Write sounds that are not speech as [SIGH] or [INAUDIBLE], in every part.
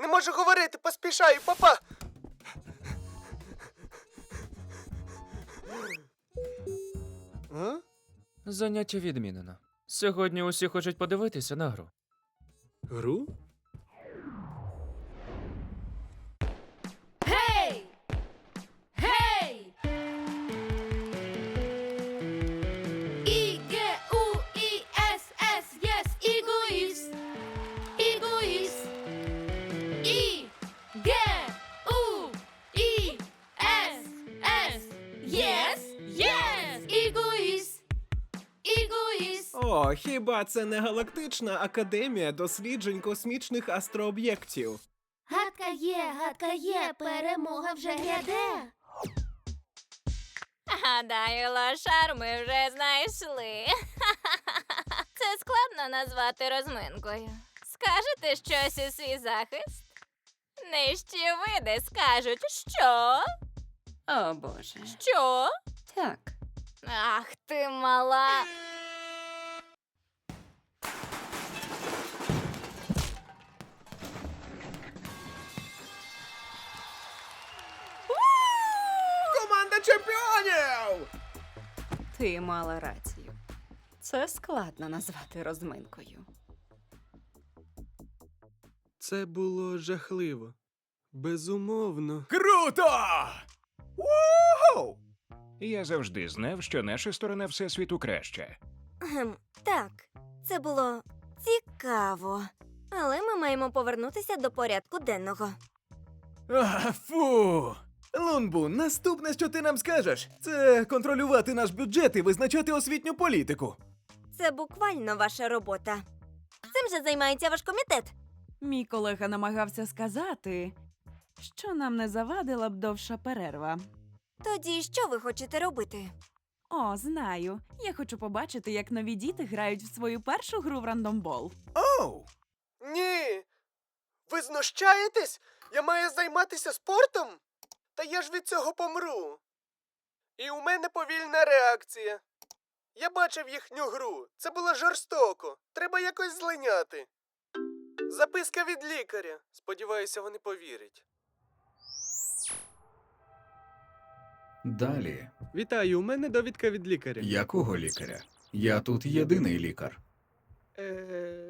Не можу говорити, поспішаю, папа. А? Заняття відмінено. Сьогодні усі хочуть подивитися на гру. Гру? Хіба це не галактична академія досліджень космічних астрооб'єктів? Гадка є, гадка є, перемога вже гряде. Гадаю, лошар ми вже знайшли. [LAUGHS] Це складно назвати розминкою. Скажете щось у свій захист? Нижчі види скажуть, що? О боже. Що? Так. Ах ти мала. Ти мала рацію. Це складно назвати розминкою. Це було жахливо. Безумовно. Круто! Вау! Я завжди знав, що наша сторона всесвіту краща. Ем, так, це було цікаво. Але ми маємо повернутися до порядку денного. А, фу! Лунбу, наступне, що ти нам скажеш, це контролювати наш бюджет і визначати освітню політику. Це буквально ваша робота. Цим же займається ваш комітет. Мій колега намагався сказати, що нам не завадила б довша перерва. Тоді що ви хочете робити? О, знаю. Я хочу побачити, як нові діти грають в свою першу гру в рандомбол. Оу! Ні. Ви знущаєтесь? Я маю займатися спортом? Та я ж від цього помру. І у мене повільна реакція. Я бачив їхню гру. Це було жорстоко. Треба якось злиняти. Записка від лікаря. Сподіваюся, вони повірять. Далі. Вітаю, у мене довідка від лікаря. Якого лікаря? Я тут єдиний лікар. Е,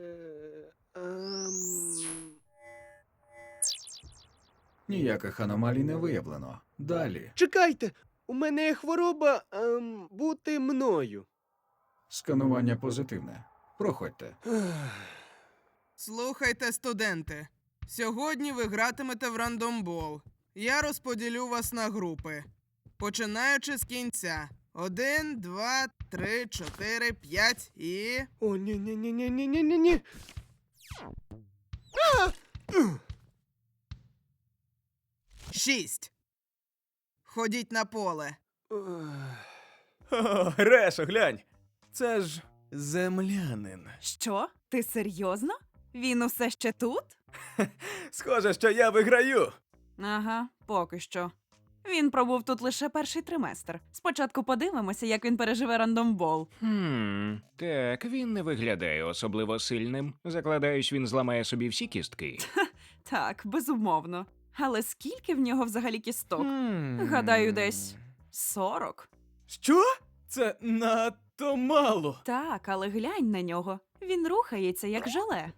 Ніяких аномалій не виявлено. Далі. Чекайте, у мене є хвороба ем, бути мною. Сканування позитивне. Проходьте. [SIGHS] Слухайте, студенти. Сьогодні ви гратимете в рандомбол. Я розподілю вас на групи. Починаючи з кінця. Один, два, три, чотири, п'ять і. О, ні, ні, ні, ні, ні, ні, ні, ні. Шість. Ходіть на поле. О, Решо, глянь! Це ж землянин. Що? Ти серйозно? Він усе ще тут? [LAUGHS] Схоже, що я виграю. Ага, поки що. Він пробув тут лише перший триместр. Спочатку подивимося, як він переживе рандомбол. Хм, так, він не виглядає особливо сильним. Закладаюсь, він зламає собі всі кістки. [LAUGHS] Так, безумовно. Але скільки в нього взагалі кісток? Хм. Гадаю, десь сорок. Що? Це надто мало. Так, але глянь на нього. Він рухається як желе.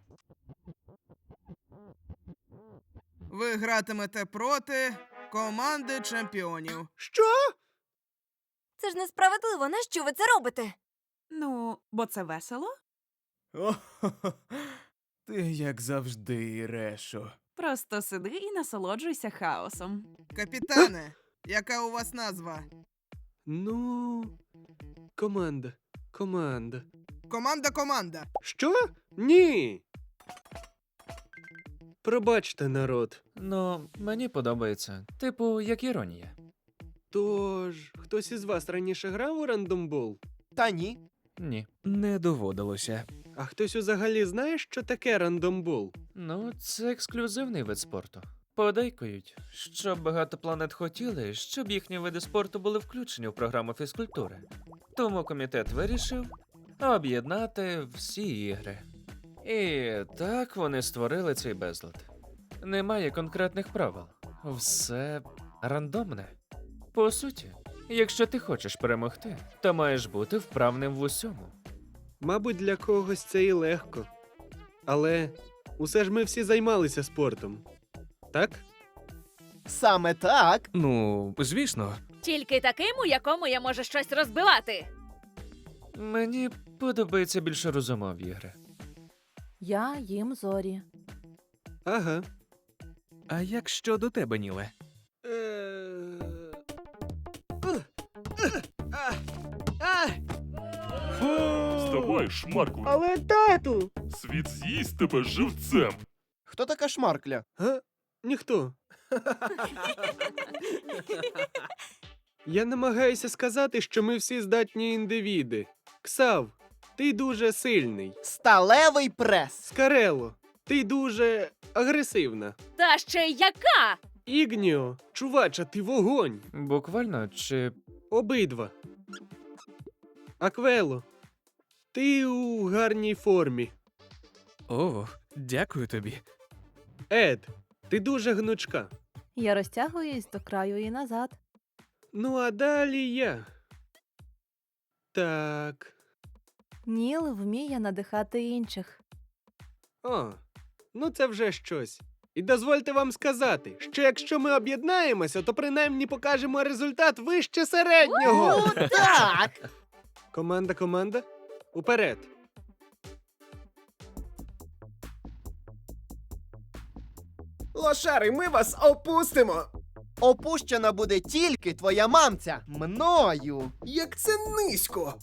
Ви гратимете проти команди чемпіонів. Що? Це ж несправедливо. Нащо ви це робите? Ну, бо це весело. О, [LAUGHS] ти як завжди, Решо. Просто сиди і насолоджуйся хаосом. Капітане, яка у вас назва? Ну, команда. Команда. Команда команда. Що? Ні. Пробачте, народ. Ну, мені подобається. Типу, як іронія. Тож, хтось із вас раніше грав у рандомбол? Та ні. Ні, не доводилося. А хтось взагалі знає, що таке рандомбол? Ну, це ексклюзивний вид спорту. Подейкують, щоб багато планет хотіли, щоб їхні види спорту були включені в програму фізкультури. Тому комітет вирішив об'єднати всі ігри. І так вони створили цей безлад. Немає конкретних правил. Все рандомне. По суті, якщо ти хочеш перемогти, то маєш бути вправним в усьому. Мабуть, для когось це і легко. Але усе ж ми всі займалися спортом. Так? Саме так. Ну, звісно, Тільки таким, у якому я можу щось розбивати. мені подобається більше розумові ігри. Я їм зорі. Ага. А як щодо тебе, Ніле? Вставай, шмарку. Але тату! Світ з'їсть тебе живцем. Хто така шмаркля? Га? Ніхто. Я намагаюся сказати, що ми всі здатні індивіди. Ксав, ти дуже сильний. Сталевий прес. Скарело, ти дуже агресивна. Та ще яка? Ігніо, чувача, ти вогонь. Буквально чи Обидва. Аквело, ти у гарній формі. О, дякую тобі. Ед, ти дуже гнучка. Я розтягуюсь до краю і назад. Ну а далі я. Так. Ніл вміє надихати інших. О, ну це вже щось. І дозвольте вам сказати, що якщо ми об'єднаємося, то принаймні покажемо результат вище середнього. Так. Команда, команда. Уперед. Лошари, ми вас опустимо. Опущена буде тільки твоя мамця. Мною. Як це низько.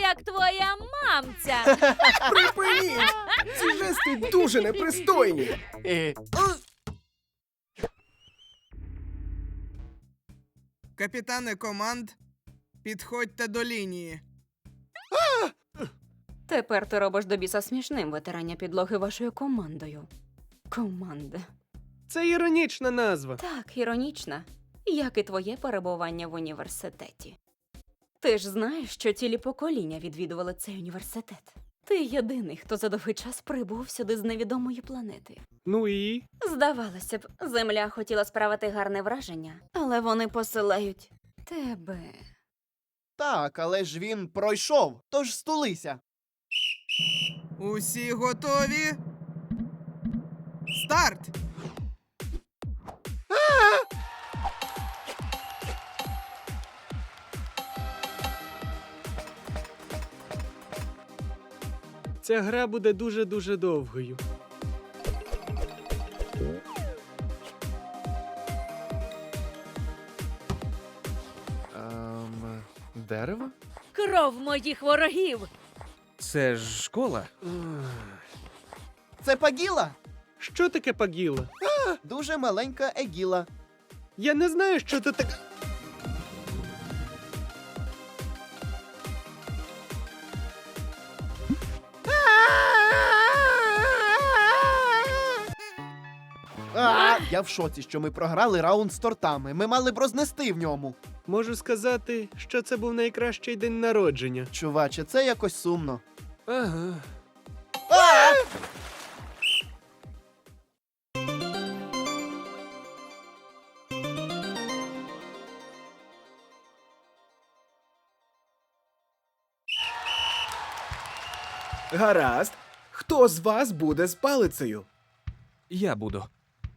Як твоя мамця. [LAUGHS] Припиніть! Ці жести дуже непристойні. Капітани команд, підходьте до лінії. Тепер ти робиш до біса смішним витирання підлоги вашою командою. Команда. Це іронічна назва. Так, іронічна, як і твоє перебування в університеті. Ти ж знаєш, що цілі покоління відвідували цей університет. Ти єдиний, хто за довгий час прибув сюди з невідомої планети. Ну і. Здавалося б, земля хотіла справити гарне враження, але вони посилають тебе. Так, але ж він пройшов, тож стулися. Усі готові? Старт! Ця гра буде дуже-дуже довгою. ем, дерево? Кров моїх ворогів. Це ж школа. Це пагіла? Що таке пагіла? Дуже маленька егіла. Я не знаю, що це таке. А, я в шоці, що ми програли раунд з тортами. Ми мали б рознести в ньому. Можу сказати, що це був найкращий день народження. Чуваче, це якось сумно. Ага. А! Гаразд. Хто з вас буде з палицею? Я буду.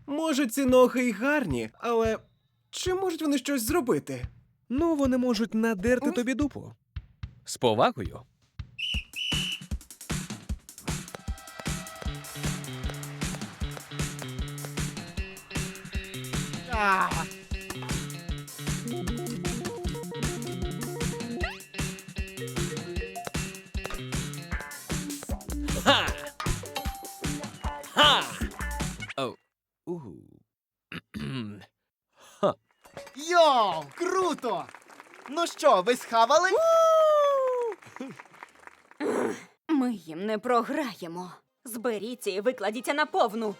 Може, ці ноги й гарні, але чи можуть вони щось зробити? Ну, вони можуть надерти тобі дупу. З повагою. Угу. [CLEARS THROAT] Йоу, круто! Ну що, ви схавали? [CLEARS THROAT] Ми їм не програємо. Зберіться і викладіться на повну.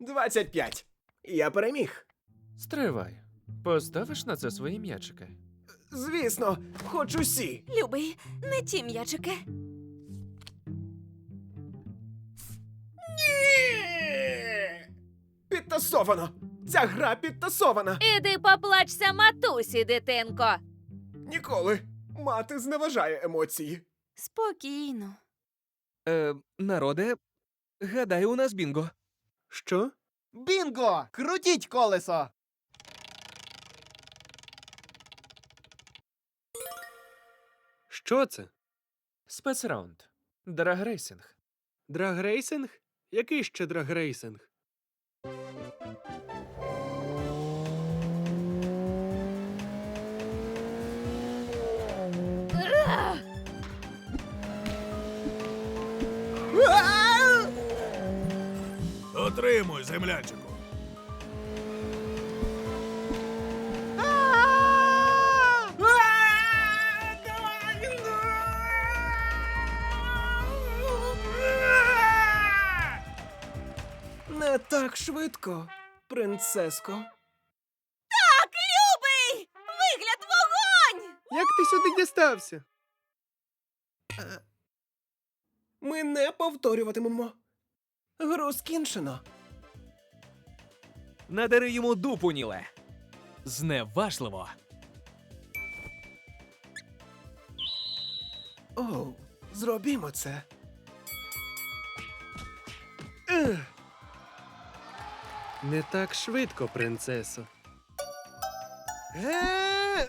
Двадцять п'ять. Я переміг. Стривай. Поставиш на це свої м'ячики. Звісно, хоч усі. Любий, не ті м'ячики. Підтасовано. Ця гра підтасована. Іди поплачся матусі, дитинко. Ніколи. Мати зневажає емоції. Спокійно. Е, народе, гадаю, у нас бінго. Що? Бінго! Крутіть колесо! Що це? Спецраунд. Драгрейсинг. Драгрейсинг? Який ще драгрейсинг? Отримуй, землячику. Не так швидко, принцеско. Так, любий! Вигляд вогонь! Як ти сюди дістався? Е, Ми не повторюватимемо. Гру скінчено. Надари йому дупу, Ніле. Зневажливо. Оу, зробімо це. Ех. Не так швидко, принцесо. Е.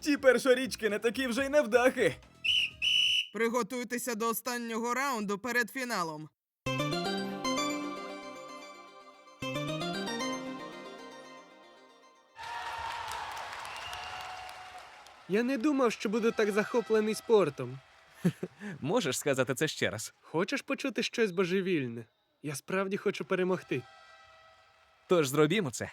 Ті першорічки не такі вже й невдахи. Приготуйтеся до останнього раунду перед фіналом. Я не думав, що буду так захоплений спортом. [LAUGHS] Можеш сказати це ще раз. Хочеш почути щось божевільне? Я справді хочу перемогти. Тож зробімо це.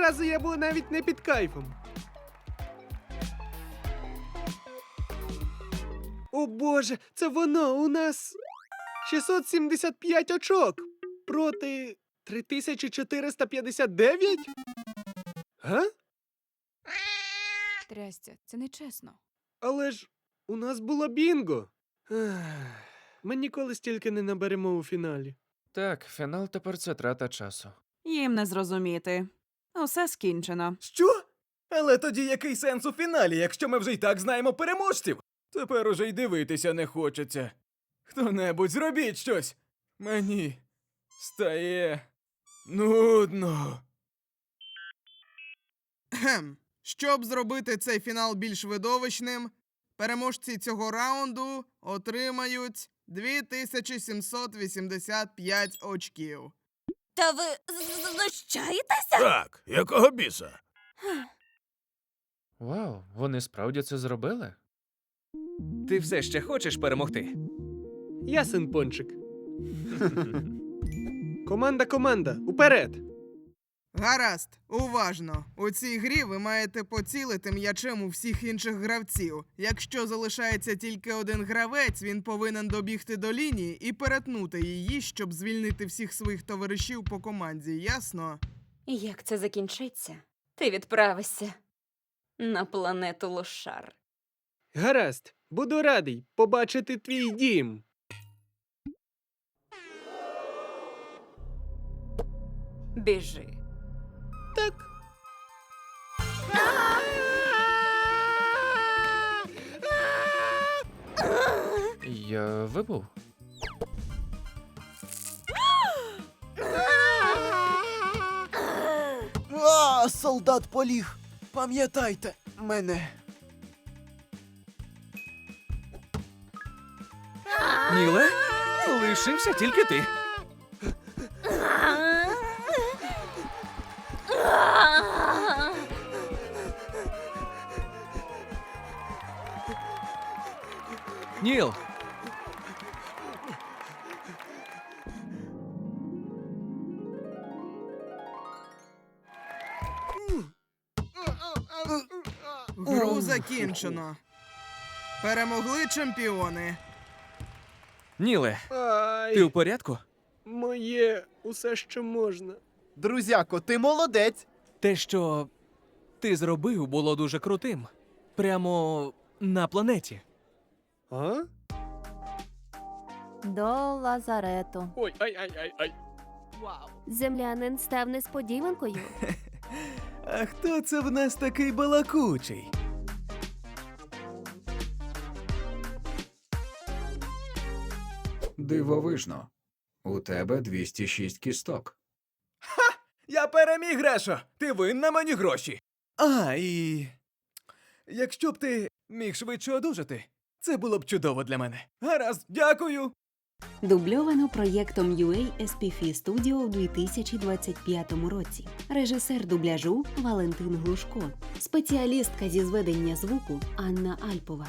Разу я був навіть не під кайфом. О боже, це воно у нас 675 очок проти 3459? Га? Трястя, це нечесно. Але ж у нас було бінго. Ех, Ми ніколи стільки не наберемо у фіналі. Так, фінал тепер це трата часу. Їм не зрозуміти. Усе скінчено. Що? Але тоді який сенс у фіналі, якщо ми вже й так знаємо переможців? Тепер уже й дивитися не хочеться. Хто-небудь зробіть щось. Мені стає нудно. Кхем. Щоб зробити цей фінал більш видовищним, переможці цього раунду отримають 2785 очків. Та ви знущаєтеся? Так, якого біса? Вау, вони справді це зробили? Ти все ще хочеш перемогти? Я син пончик. [LAUGHS] команда, команда, уперед! Гаразд, уважно. У цій грі ви маєте поцілити м'ячем у всіх інших гравців. Якщо залишається тільки один гравець, він повинен добігти до лінії і перетнути її, щоб звільнити всіх своїх товаришів по команді, ясно? Як це закінчиться? Ти відправишся на планету Лошар. Гаразд, буду радий побачити твій дім. Біжи. Так. Я вибув. А, солдат поліг! Пам'ятайте мене. Ніле? Лишився тільки ти. Ніл! Гру закінчено. Перемогли чемпіони. Ніле, Ай, ти у порядку? моє усе, що можна. Друзяко, ти молодець. Те, що ти зробив, було дуже крутим. Прямо на планеті. А? До лазарету. Ой, ай, ай, ай, ай. Землянин став несподіванкою. [LAUGHS] А хто це в нас такий балакучий? Дивовижно. У тебе 206 кісток. Я переміг, Грешо! Ти винна мені гроші. А, і. Якщо б ти міг швидше одужати, це було б чудово для мене. Гаразд, дякую. Дубльовано проєктом UA SPF Studio у 2025 році. Режисер дубляжу Валентин Глушко, спеціалістка зі зведення звуку Анна Альпова,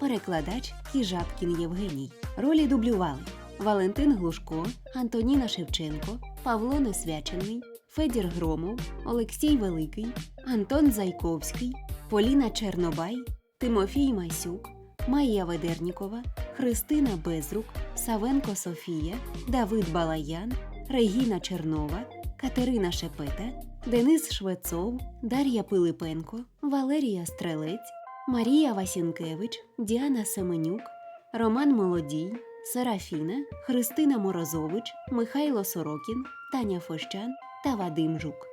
перекладач Кіжапкін Євгеній. Ролі дублювали Валентин Глушко, Антоніна Шевченко, Павло Несвячений, Федір Громов, Олексій Великий, Антон Зайковський, Поліна Чернобай, Тимофій Масюк, Майя Ведернікова, Христина Безрук, Савенко Софія, Давид Балаян, Регіна Чернова, Катерина Шепета, Денис Швецов, Дар'я Пилипенко, Валерія Стрелець, Марія Васінкевич, Діана Семенюк, Роман Молодій, Серафіна, Христина Морозович, Михайло Сорокін, Таня Фощан та Вадим Жук.